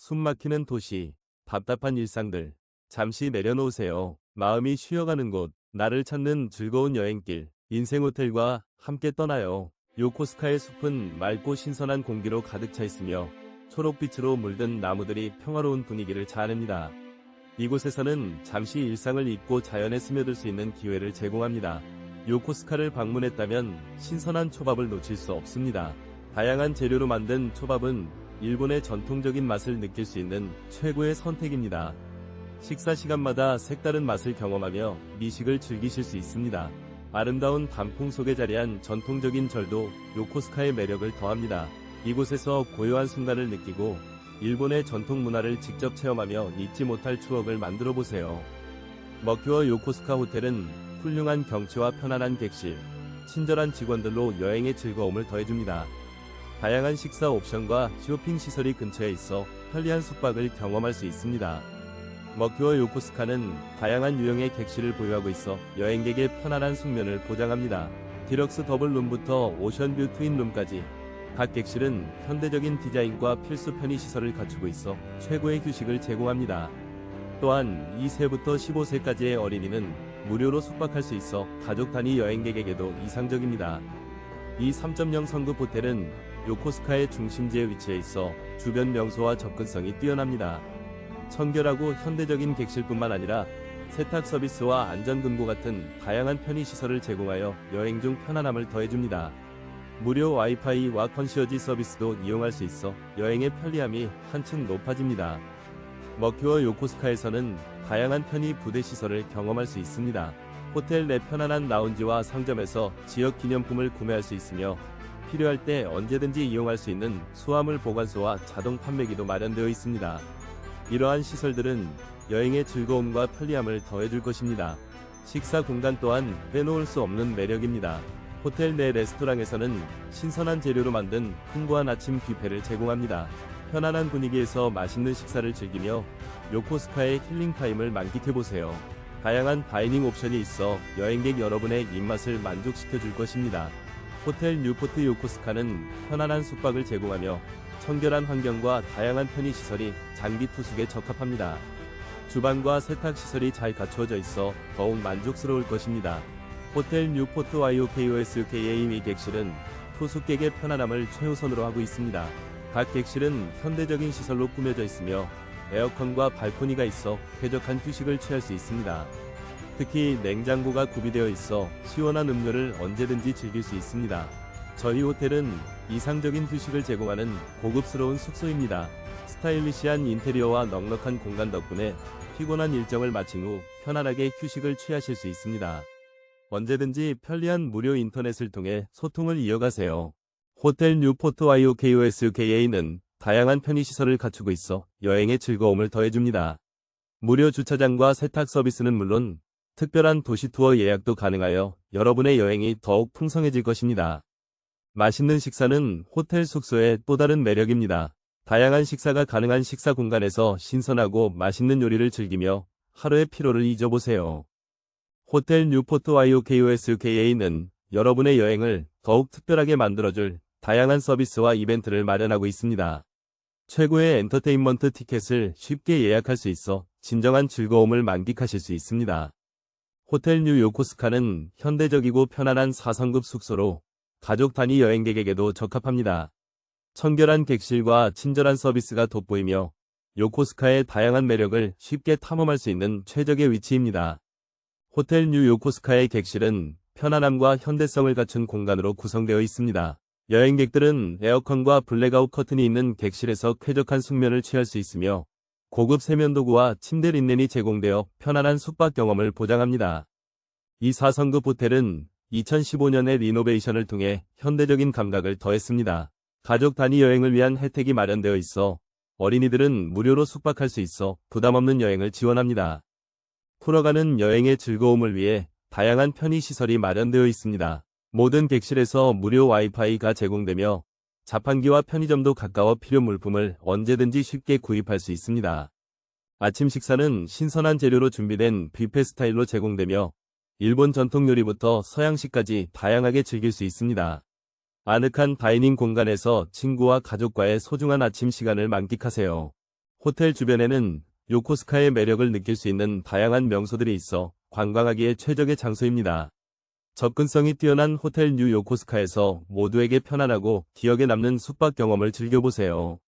숨막히는 도시, 답답한 일상들, 잠시 내려놓으세요. 마음이 쉬어가는 곳, 나를 찾는 즐거운 여행길, 인생 호텔과 함께 떠나요. 요코스카의 숲은 맑고 신선한 공기로 가득 차 있으며 초록빛으로 물든 나무들이 평화로운 분위기를 자아냅니다. 이곳에서는 잠시 일상을 잊고 자연에 스며들 수 있는 기회를 제공합니다. 요코스카를 방문했다면 신선한 초밥을 놓칠 수 없습니다. 다양한 재료로 만든 초밥은 일본의 전통적인 맛을 느낄 수 있는 최고의 선택입니다. 식사 시간마다 색다른 맛을 경험하며 미식을 즐기실 수 있습니다. 아름다운 단풍 속에 자리한 전통적인 절도 요코스카의 매력을 더합니다. 이곳에서 고요한 순간을 느끼고 일본의 전통 문화를 직접 체험하며 잊지 못할 추억을 만들어 보세요. 머큐어 요코스카 호텔은 훌륭한 경치와 편안한 객실, 친절한 직원들로 여행의 즐거움을 더해줍니다. 다양한 식사 옵션과 쇼핑 시설이 근처에 있어 편리한 숙박을 경험할 수 있습니다. 머큐어 요코스카는 다양한 유형의 객실을 보유하고 있어 여행객의 편안한 숙면을 보장합니다. 디럭스 더블룸부터 오션뷰 트윈룸까지 각 객실은 현대적인 디자인과 필수 편의 시설을 갖추고 있어 최고의 휴식을 제공합니다. 또한 2세부터 15세까지의 어린이는 무료로 숙박할 수 있어 가족 단위 여행객에게도 이상적입니다. 이 3.0 성급 호텔은 요코스카의 중심지에 위치해 있어 주변 명소와 접근성이 뛰어납니다. 청결하고 현대적인 객실뿐만 아니라 세탁 서비스와 안전금고 같은 다양한 편의 시설을 제공하여 여행 중 편안함을 더해줍니다. 무료 와이파이와 컨시어지 서비스도 이용할 수 있어 여행의 편리함이 한층 높아집니다. 머큐어 요코스카에서는 다양한 편의 부대 시설을 경험할 수 있습니다. 호텔 내 편안한 라운지와 상점에서 지역 기념품을 구매할 수 있으며 필요할 때 언제든지 이용할 수 있는 수화물 보관소와 자동 판매기도 마련되어 있습니다. 이러한 시설들은 여행의 즐거움과 편리함을 더해줄 것입니다. 식사 공간 또한 빼놓을 수 없는 매력입니다. 호텔 내 레스토랑에서는 신선한 재료로 만든 풍부한 아침 뷔페를 제공합니다. 편안한 분위기에서 맛있는 식사를 즐기며 요코스카의 힐링 타임을 만끽해보세요. 다양한 다이닝 옵션이 있어 여행객 여러분의 입맛을 만족시켜 줄 것입니다. 호텔 뉴포트 요코스카는 편안한 숙박을 제공하며 청결한 환경과 다양한 편의 시설이 장기 투숙에 적합합니다. 주방과 세탁 시설이 잘 갖추어져 있어 더욱 만족스러울 것입니다. 호텔 뉴포트 YOKOSKA의 객실은 투숙객의 편안함을 최우선으로 하고 있습니다. 각 객실은 현대적인 시설로 꾸며져 있으며 에어컨과 발코니가 있어 쾌적한 휴식을 취할 수 있습니다. 특히 냉장고가 구비되어 있어 시원한 음료를 언제든지 즐길 수 있습니다. 저희 호텔은 이상적인 휴식을 제공하는 고급스러운 숙소입니다. 스타일리시한 인테리어와 넉넉한 공간 덕분에 피곤한 일정을 마친 후 편안하게 휴식을 취하실 수 있습니다. 언제든지 편리한 무료 인터넷을 통해 소통을 이어가세요. 호텔 뉴포트 YOKOSKA는 다양한 편의시설을 갖추고 있어 여행의 즐거움을 더해줍니다. 무료 주차장과 세탁 서비스는 물론 특별한 도시 투어 예약도 가능하여 여러분의 여행이 더욱 풍성해질 것입니다. 맛있는 식사는 호텔 숙소의 또 다른 매력입니다. 다양한 식사가 가능한 식사 공간에서 신선하고 맛있는 요리를 즐기며 하루의 피로를 잊어보세요. 호텔 뉴포트 YOKOSKA는 여러분의 여행을 더욱 특별하게 만들어줄 다양한 서비스와 이벤트를 마련하고 있습니다. 최고의 엔터테인먼트 티켓을 쉽게 예약할 수 있어 진정한 즐거움을 만끽하실 수 있습니다. 호텔 뉴 요코스카는 현대적이고 편안한 4성급 숙소로 가족 단위 여행객에게도 적합합니다. 청결한 객실과 친절한 서비스가 돋보이며 요코스카의 다양한 매력을 쉽게 탐험할 수 있는 최적의 위치입니다. 호텔 뉴 요코스카의 객실은 편안함과 현대성을 갖춘 공간으로 구성되어 있습니다. 여행객들은 에어컨과 블랙아웃 커튼이 있는 객실에서 쾌적한 숙면을 취할 수 있으며 고급 세면도구와 침대 린넨이 제공되어 편안한 숙박 경험을 보장합니다. 이 4성급 호텔은 2015년에 리노베이션을 통해 현대적인 감각을 더했습니다. 가족 단위 여행을 위한 혜택이 마련되어 있어 어린이들은 무료로 숙박할 수 있어 부담 없는 여행을 지원합니다. 풀어가는 여행의 즐거움을 위해 다양한 편의시설이 마련되어 있습니다. 모든 객실에서 무료 와이파이가 제공되며 자판기와 편의점도 가까워 필요 물품을 언제든지 쉽게 구입할 수 있습니다. 아침 식사는 신선한 재료로 준비된 뷔페 스타일로 제공되며 일본 전통 요리부터 서양식까지 다양하게 즐길 수 있습니다. 아늑한 다이닝 공간에서 친구와 가족과의 소중한 아침 시간을 만끽하세요. 호텔 주변에는 요코스카의 매력을 느낄 수 있는 다양한 명소들이 있어 관광하기에 최적의 장소입니다. 접근성이 뛰어난 호텔 뉴 요코스카에서 모두에게 편안하고 기억에 남는 숙박 경험을 즐겨보세요.